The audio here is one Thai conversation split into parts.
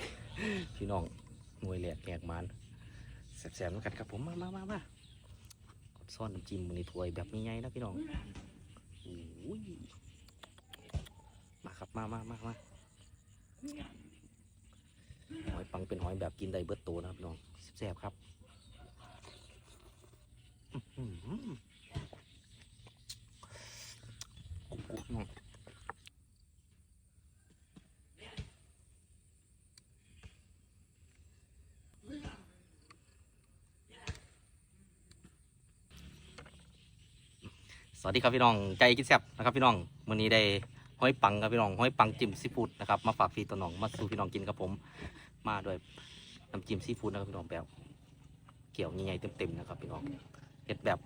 ยพี่น้องหน่วยแหลกแหกมันแสบๆเหมือนกันครับผมมามามามาซ่อนน้ำจิ้มในถ้วยแบบใหญ่ๆนะพี่น้องโอ้ยมาครับมามามามาหอยปังเป็นหอยแบบกินได้เบิดโตนะครับพี่น้องแซ่บๆครับอื้อหือโอ้โหพี่น้อง สวัสดีครับพี่น้องใจกินแซ่บนะครับพี่น้องวันนี้ได้ห้อยปังครับพี่น้องห้อยปังจิ้มซีฟู้ดนะครับมาฝากพี่ตัวน้องมาสู่พี่น้องกินครับผม มาด้วยน้ำจิ้มซีฟู้ดนะครับพี่น้องแบบเกี่ยวใหญ่ๆเต็มๆนะครับพี่น้องเผ็ดแบบ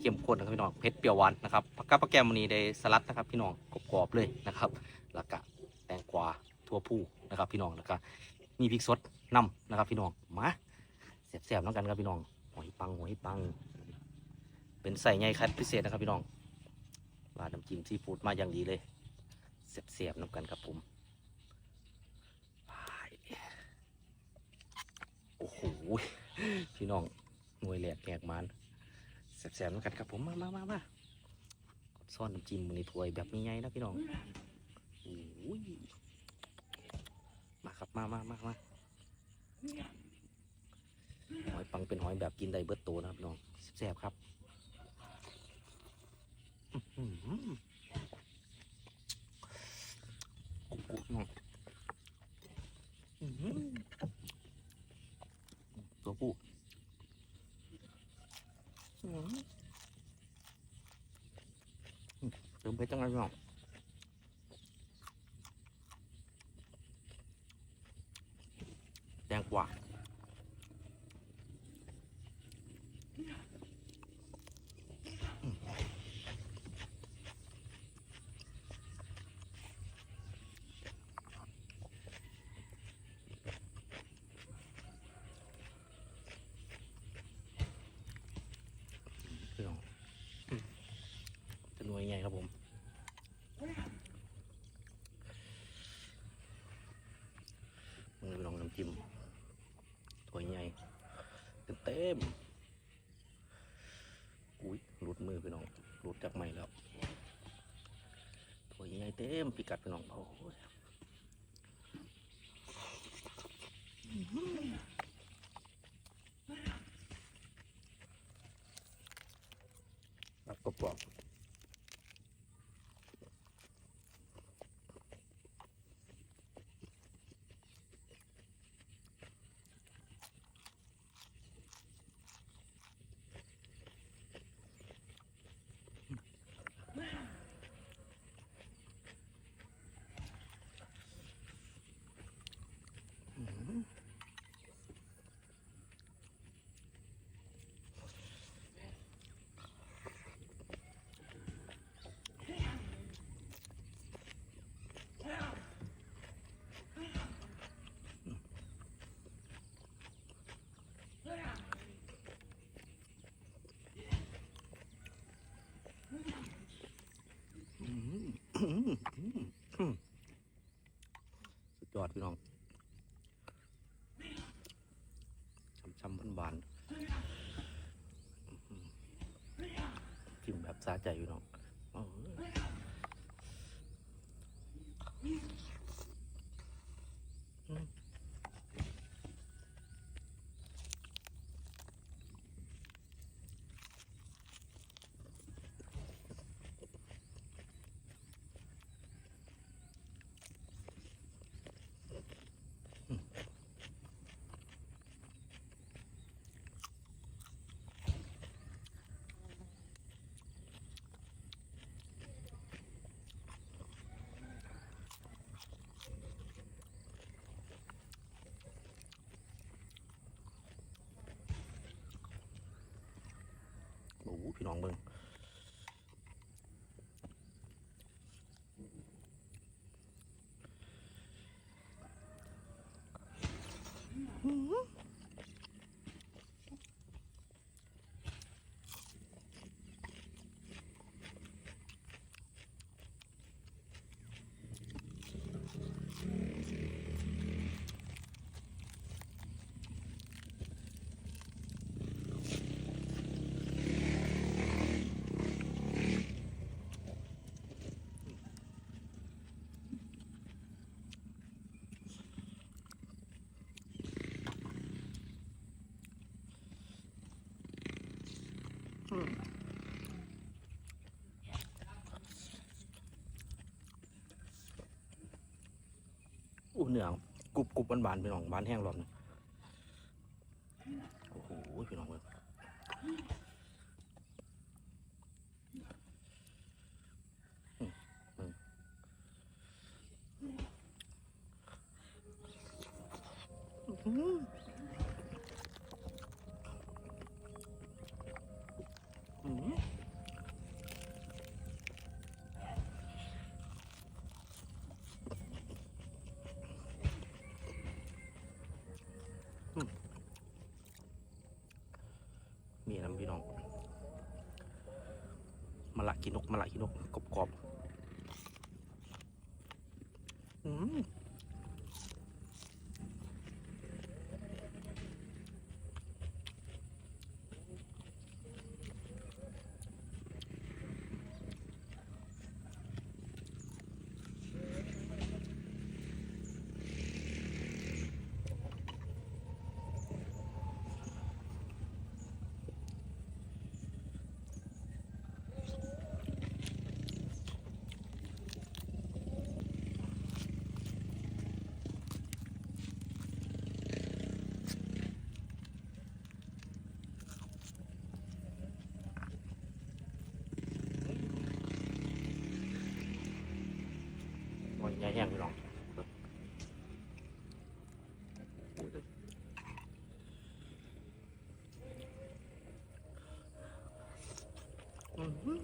เข้มข้นนะครับพี่น้องเผ็ดเปรี้ยวหวานนะครับผักกาดผักแกมวันนี้ได้สลัดนะครับพี่น้องกรอบๆเลยนะครับแล้วก็แตงกวาทั่วผู้นะครับพี่น้องแล้วก็มีพริกสดน้ำนะครับพี่น้องมาแซ่บๆน้องกันครับพี่น้องหอยปังหอยปัง เป็นใส่ไงคัดพิเศษนะครับพี่น้องราดน้ำจิ้มซีฟู้ดมาอย่างดีเลยเสียบๆน้ำกันครับผมไปโอ้โหพี่น้องหน่วยแหลกแหกมันเสียบๆน้ำกันครับผมมามามามาซ่อนน้ำจิ้มในถ้วยแบบใหญ่ๆนะพี่น้องโอ้ยมาครับมามามามาหอยปังเป็นหอยแบบกินได้เบิดโตนะครับพี่น้องแซ่บๆครับ อื้อหือโอ้โหอื้อหือตัวผู้อื้อหือเติมไปจังไงพี่น้องแดงกว่า พี่น้องอืมจะหน่วยไงครับผม มึงไปลองน้ำ จิ้มถ้วใหญ่เต็มอุ้ยหลุดมือพี่น้องหลุดจากไม้แล้วถ้วใหญ่เต็มพิกัดพี่น้องโอ้ยรับกรอบ สุดยอดพี่น้องช้ำๆพันบานๆกินแบบสาใจพี่น้อง พี่น้องเบิง เนื้อกรุบกรุบหวานๆพี่น้องหวานแห้งรอบนึงโอ้โหพี่น้องเลยอืมอืมอืมอืม มีน้ำพี่น้อง มาละกินนกมาละกินนกกรอบกรอบๆอืม โอ้ยใหญ่แห้งพี่น้องโอ้ยอื้อหือ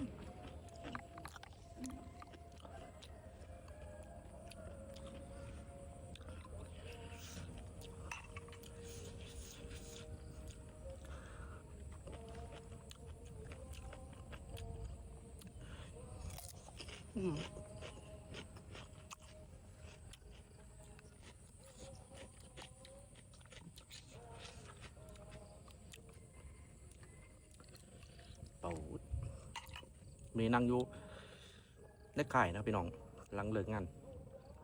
อืม เป่า มีนั่งอยู่ในข่ายนะพี่น้องหลังเลิกงาน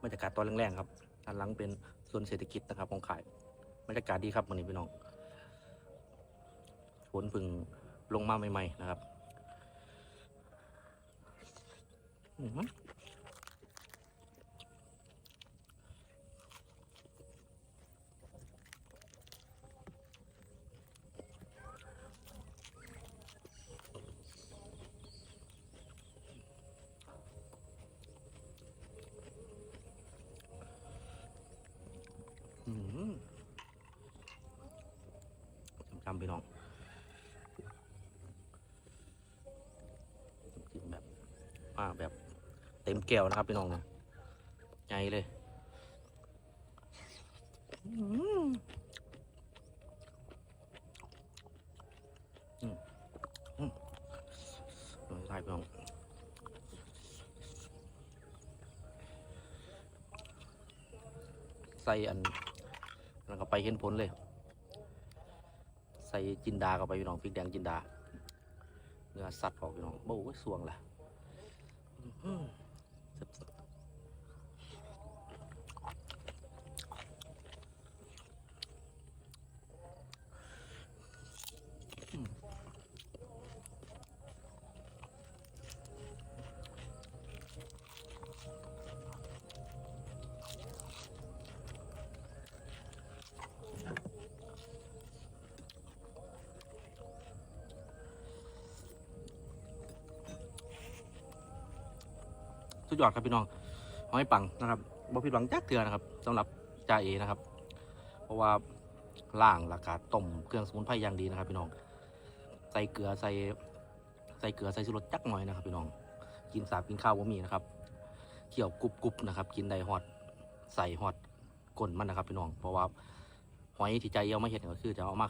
บรรยากาศตอนแรงๆครับด้านหลังเป็นส่วนเศรษฐกิจนะครับของขายบรรยากาศดีครับวันนี้พี่น้องฝนพึ่งลงมาใหม่ ๆ นะครับอือหืออื้อหือ จำๆพี่น้องกินแบบมาแบบเต็มแก้วนะครับพี่น้องนะใหญ่เลยอืมอืมลองทายพี่น้องใส่อัน แล้วก็ไปเห็นผลเลย ใส่จินดาเข้าไปพี่น้องพริกแดงจินดาเนื้อสัตว์ออกพี่น้องโอ้ยสวงแหละ สุดยอดครับพี่น้องหอยปังนะครับบ่ผิดหวังจักเถื่อนะครับสำหรับจ่าเอนะครับ เพราะว่าล่างราคาต้มเครื่องสมุนไพรอย่างดีนะครับ พี่น้อง ใส่เกลือใส่ใส่เกลือใส่สุรสจักหน่อยนะครับ พี่น้อง กินสาบกินข้าวว่ามีนะครับเคี่ยวกรุบกรุบนะครับ กินได้ฮอดใส่ฮอดก้นมันนะครับ พี่น้อง เพราะว่าหอยที่ใจเอามาเห็ดก็คือจะเอามา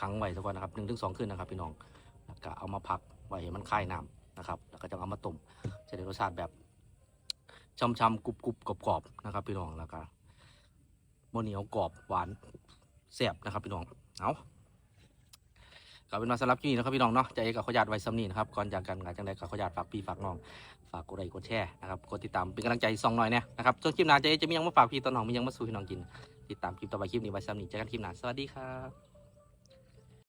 ขังไว้สักวันนะครับหนึ่งถึงสองคืนนะครับ พี่น้องแล้วก็เอามาพักไว้ให้มันคลายน้ำนะครับ แล้วก็จะเอามาต้มจะได้รสชาติแบบ ช้ำๆกรุบกรุบกรอบกรอบๆนะครับพี่น้องแล้วก็โมเหนียวกรอบหวานแซ่บนะครับพี่น้องเอาก็เป็นมาสำหรับที่นี่นะครับพี่น้องเนาะใจกับขอญาตไว้ซ้ำนี้นะครับก่อนจากกันงานจังใดกับขอญาตฝากพี่ฝากน้องฝากกดไลค์กดแชร์นะครับกดติดตามเป็นกำลังใจซองหน่อยเนี่ยนะครับส่วนคลิปหน้าเจจะมียังมาฝากพี่ตอนน้องมียังมาสู่พี่น้องกิน ติดตามคลิปต่อไปคลิปนี้ไว้ซ้ำนี้เจอกันคลิปหน้าสวัสดีครับ